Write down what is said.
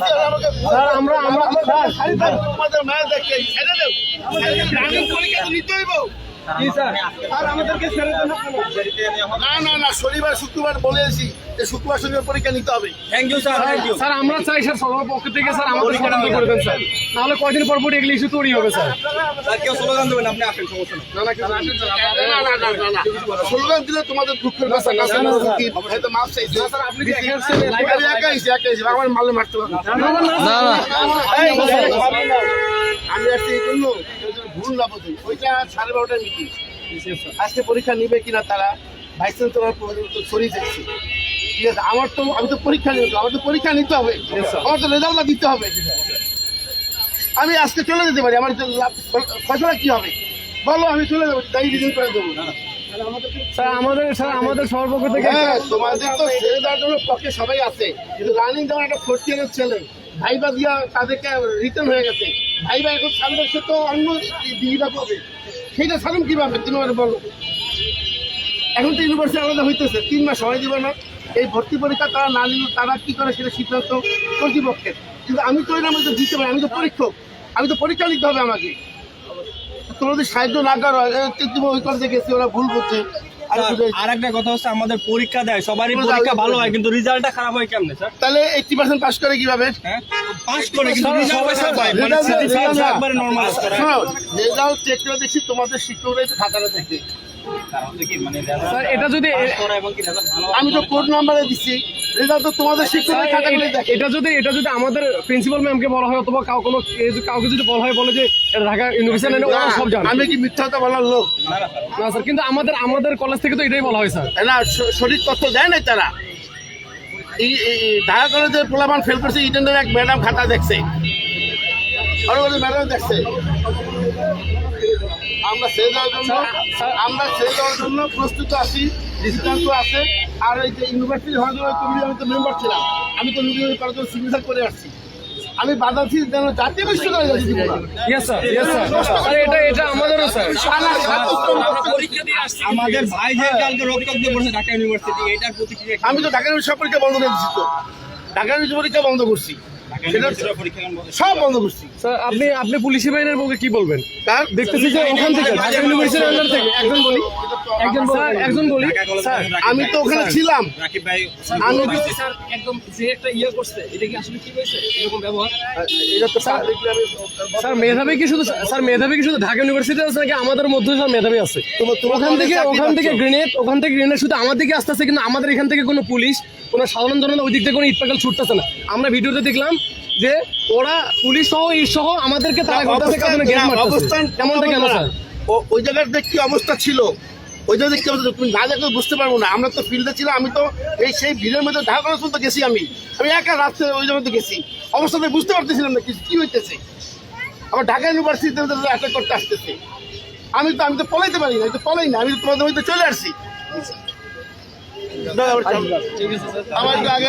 Sir আমরা আমরা sir মায়ের দেখতে ছেড়ে দেব। রানিং পরীক্ষা তো নিতে না না না শনিবার শুক্রবার বলেছি যে শুক্রবার শনিবার পরীক্ষা নিতে হবে thank you sir thank you sir আমরা চাই স্যার সবার পক্ষ থেকে স্যার আমাদের সতর্ক করে দেন স্যার নাহলে কয়দিন পর পর এগুলি ইস্যু তৈরি হবে স্যার স্যার কেউ স্লোগান দেবেন আপনি আসেন সমস্যা না না কিছু আসেন স্যার না না না না না স্লোগান দিলে তোমাদের দুঃখের কথা না হয়তো স্যার আপনি আমার মারলে মারতে পারব না, না, ভুল না বোঝে ওইটা সাড়ে বারোটার মিটিং আজকে পরীক্ষা নিবে কিনা তারা ভাইস চ্যান্সেলর ছড়িয়ে যাচ্ছে ঠিক আছে আমার তো আমি তো পরীক্ষা নিতে আমার তো পরীক্ষা নিতে হবে। আমার তো রেজাল্টটা দিতে হবে। আমি আজকে চলে যেতে পারি আমার ফসলা কি হবে? বলো আমি চলে যাব তাই রিজন করে দেবো। স্যার আমাদের স্যার আমাদের সবার পক্ষ থেকে হ্যাঁ তোমাদের তো ছেড়ে দেওয়ার জন্য পক্ষে সবাই আছে কিন্তু রানিং যেমন একটা ফোর্থ ইয়ারের ছেলে ভাইবা দিয়া তাদেরকে রিটার্ন হয়ে গেছে। ভাইবা এখন সামনের সে তো অন্য ডিগ্রিটা পাবে। সেইটা সামন কীভাবে? তুমি আমাকে বলো। এখন তো ইউনিভার্সিটি আলাদা হইতেছে, তিন মাস সময় দিবে না। এই ভর্তি পরীক্ষা তারা না নিলে তারা কি করে সেটা সিদ্ধান্ত কর্তৃপক্ষের। কিন্তু আমি তো এর মধ্যে দিতে পারি, আমি তো পরীক্ষক। আমি তো পরীক্ষা নিতে হবে আমাকে। তোমরা যদি সাহায্য না করো তুমি ওই করতে গেছি, ওরা ভুল করছে আর একটা কথা হচ্ছে আমাদের পরীক্ষা দেয় সবারই পরীক্ষা ভালো হয় কিন্তু রেজাল্টটা খারাপ হয় কেমনে স্যার? তাহলে এইটটি পার্সেন্ট পাস করে কীভাবে? হ্যাঁ? পাস করে কিন্তু রেজাল্ট মানে একবারে নরমাল করে। রেজাল্ট চেক করে দেখি তোমাদের শিক্ষকরাই তো খাতাটা দেখে স্যার এটা যদি আমি তো কোড নাম্বারে দিচ্ছি। রেজাল্ট তো তোমাদের স্যার, শিক্ষকরাই খাতাগুলো দেখে। এটা যদি এটা যদি আমাদের প্রিন্সিপাল ম্যামকে বলা হয় অথবা কাউ কোনো কাউকে যদি বলা হয় বলে যে এটা ঢাকা ইউনিভার্সিটি ওরা সব জানে। আমি কি মিথ্যাটা বলার লোক? না স্যার কিন্তু আমাদের আমাদের কলেজ থেকে তো এটাই বলা হয় স্যার না সঠিক তথ্য দেয় না তারা। ঢাকা কলেজের পোলাপান ফেল করছে ইটেন্ডের এক ম্যাডাম খাতা দেখছে। আরও ম্যাডাম দেখছে। আমরা ছেড়ে দেওয়ার জন্য আমরা ছেড়ে দেওয়ার জন্য প্রস্তুত আছি সিদ্ধান্ত আছে। আর ওই যে ইউনিভার্সিটি হওয়ার জন্য কমিটি আমি তো মেম্বার ছিলাম। আমি তো নিজের কলেজ সিগনেচার করে আসছি। আমি বাধা দিচ্ছি যেন জাতীয় বিশ্ববিদ্যালয় এটা এটা আমাদেরও স্যার আমাদের ভাই যে কালকে রক্তাক্ত করছে ঢাকা ইউনিভার্সিটি এটার প্রতিক্রিয়া আমি তো ঢাকা ইউনিভার্সিটি পরীক্ষা বন্ধ করে দিচ্ছি তো। ঢাকা ইউনিভার্সিটি পরীক্ষা বন্ধ করছি। সব বন্ধ করছি। স্যার আপনি আপনি পুলিশি বাহিনীর পক্ষে কি বলবেন? কার দেখতেছি যে ওখান থেকে ঢাকা ইউনিভার্সিটির আন্ডার থেকে একজন বলি একজন স্যার একজন বলি। স্যার আমি তো ওখানে ছিলাম। রাকিব ভাই আমি স্যার একদম যে একটা ইয়ে করছে এটা কি আসলে কি হয়েছে? এরকম ব্যবহার? এটা তো স্যার স্যার মেধাবী কি শুধু স্যার মেধাবী কি শুধু ঢাকা ইউনিভার্সিটি আছে নাকি আমাদের মধ্যে স্যার মেধাবী আছে? ওখান থেকে ওখান থেকে। গ্রেনেড ওখান থেকে গ্রেনেড শুধু আমার দিকে আসতেছে কিন্তু আমাদের এখান থেকে কোনো পুলিশ কোনো সাধারণ জনতা ওই দিক থেকে কোনো ইটপাকাল ছুটতেছে না। আমরা ভিডিওতে দেখলাম যে ওরা পুলিশ সহ ইট সহ আমাদেরকে তারা অবস্থান এমনটা কেন স্যার ওই জায়গার দেখ কি অবস্থা ছিল ওই জায়গায় কি অবস্থা তুমি না দেখলে বুঝতে পারব না। আমরা তো ফিল্ডে ছিলাম আমি তো এই সেই ভিড়ের মধ্যে ঢাকা কলেজ পর্যন্ত গেছি আমি। আমি একা রাত্রে ওই জায়গাতে গেছি। অবস্থাতে বুঝতে পারতেছিলাম না কিছু কি হইতেছে? আবার ঢাকা ইউনিভার্সিটিতে অ্যাটাক করতে আসতেছে। আমি তো আমি তো পলাইতে পারি না আমি তো পলাই না আমি তো তোমাদের মধ্যে চলে আসছি। আমার আগে